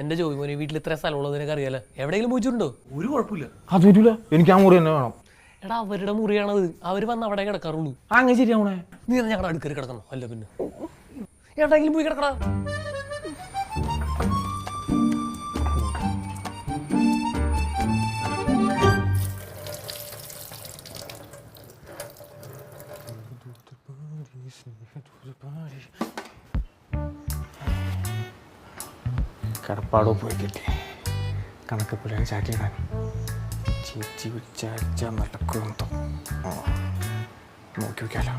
എന്റെ ജോലി മോനെ വീട്ടിൽ ഇത്ര സ്ഥലമുള്ളത് നിനക്ക് അറിയാലോ? എവിടെയെങ്കിലും പോയിട്ടുണ്ടോ ഒരു കുഴപ്പമില്ല. അത് പറ്റൂല എനിക്ക് ആ മുറി തന്നെ വേണം. എടാ അവരുടെ മുറിയാണത്. അവർ വന്ന് അവിടെ കിടക്കാറുള്ളൂ. അങ്ങനെ ശരിയാവണേ നീ ഞങ്ങളുടെ അടുക്കൽ കിടക്കണം? അല്ല പിന്നെ. എവിടെയെങ്കിലും പോയി കിടക്കടാ. കിടപ്പാടോ പോയി കിട്ടി കണക്ക് പിള്ളേർ ചാറ്റിയിടാൻ ചേച്ചി വിചാരിച്ച നടക്കും നോക്കി നോക്കിയാലോ.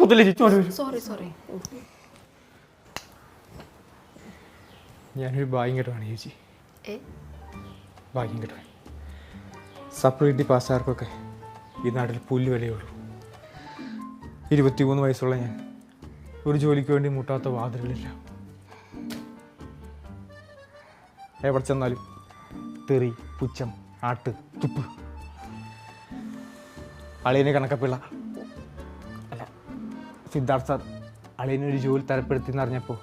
കുത്തില്ല ചേച്ചി ഓടി വരൂ. സോറി സോറി ഞാനൊരു ഭാഗ്യം കെട്ടുവാണ് ചേച്ചി. ഭാഗ്യം കെട്ടുവാൻ. സപ്ലിറ്റി പാസ്സാർക്കൊക്കെ. ഈ നാട്ടിൽ പുല്ല് വിലയുള്ളൂ ഇരുപത്തി മൂന്ന് വയസ്സുള്ള ഞാൻ. ഒരു ജോലിക്ക് വേണ്ടി മുട്ടാത്ത വാതിലുകളില്ല. എവിടെ ചെന്നാലും തെറി പുച്ചം ആട്ട് തുപ്പ്. അളിയനെ കണക്കപ്പിള്ള. അല്ല സിദ്ധാർത്ഥ സാർ അളിയനൊരു ജോലി തരപ്പെടുത്തി എന്നറിഞ്ഞപ്പോൾ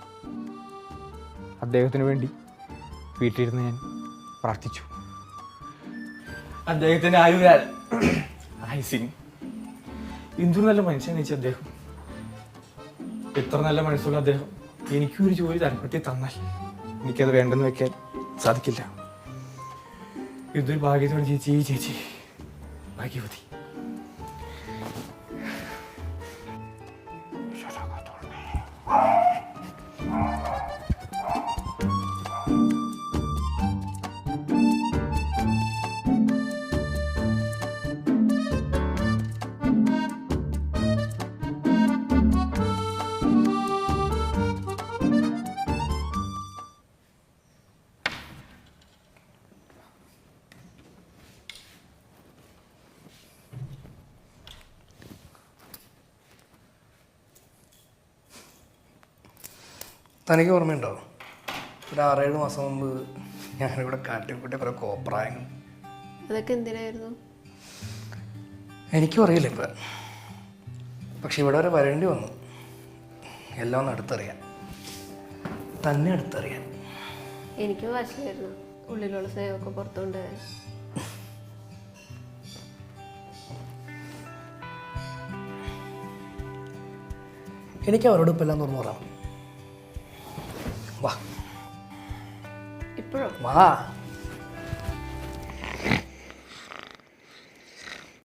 അദ്ദേഹത്തിന് വേണ്ടി വീട്ടിലിരുന്ന് ഞാൻ പ്രാർത്ഥിച്ചു. അദ്ദേഹത്തിന്റെ ആയുരാൽ ആയുസിന് എന്തൊരു നല്ല മനുഷ്യനാണ് ചേച്ചി അദ്ദേഹം. എത്ര നല്ല മനസ്സുള്ള അദ്ദേഹം. എനിക്കും ഒരു ജോലി തരപ്പെട്ടി തന്നാൽ. എനിക്കത് വേണ്ടെന്ന് വെക്കാൻ സാധിക്കില്ല. ഇതൊരു ഭാഗ്യത്തോടെ ചേച്ചി ചേച്ചി. ഭാഗ്യവതി. തനിക്ക് ഓർമ്മയുണ്ടോ? ഒരു ആറേഴ് മാസം മുമ്പ് ഞാനിവിടെ കാട്ടിക്കൂട്ടി കുറേ കോപ്രായങ്ങൾ അതൊക്കെ എന്തിനായിരുന്നു? എനിക്കും അറിയില്ല ഇപ്പം. പക്ഷെ ഇവിടെ വരെ വരേണ്ടി വന്നു. എല്ലാം ഒന്ന് അടുത്തറിയാൻ. തന്നെ അടുത്തറിയാൻ. എനിക്ക് വാശിയായിരുന്നു ഉള്ളിലുള്ള സ്നേഹമൊക്കെ പുറത്തുകൊണ്ട്. എനിക്ക് അവരോട് ഇപ്പം എല്ലാം തുറന്നു പറയാം വാ. ഇപ്പോഴും? വാ.